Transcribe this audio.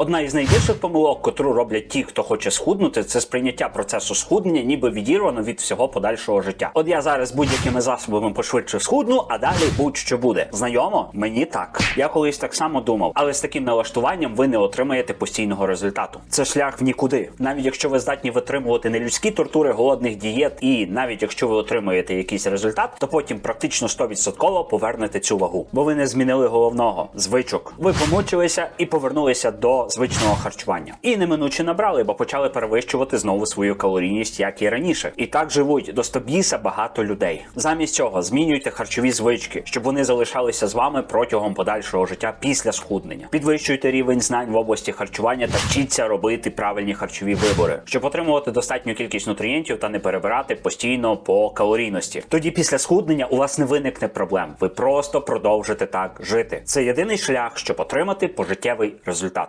Одна із найбільших помилок, котру роблять ті, хто хоче схуднути, це сприйняття процесу схуднення, ніби відірвано від всього подальшого життя. От я зараз будь-якими засобами пошвидше схудну, а далі будь-що буде. Знайомо? Мені так. Я колись так само думав, але з таким налаштуванням ви не отримаєте постійного результату. Це шлях в нікуди. Навіть якщо ви здатні витримувати нелюдські тортури голодних дієт, і навіть якщо ви отримуєте якийсь результат, то потім практично 100% повернете цю вагу, бо ви не змінили головного звичок. Ви помучилися і повернулися до звичного харчування. І неминуче набрали, бо почали перевищувати знову свою калорійність, як і раніше. І так живуть до стобіса багато людей. Замість цього змінюйте харчові звички, щоб вони залишалися з вами протягом подальшого життя після схуднення. Підвищуйте рівень знань в області харчування та вчіться робити правильні харчові вибори, щоб отримувати достатню кількість нутрієнтів та не перебирати постійно по калорійності. Тоді після схуднення у вас не виникне проблем. Ви просто продовжите так жити. Це єдиний шлях, щоб отримати пожиттєвий результат.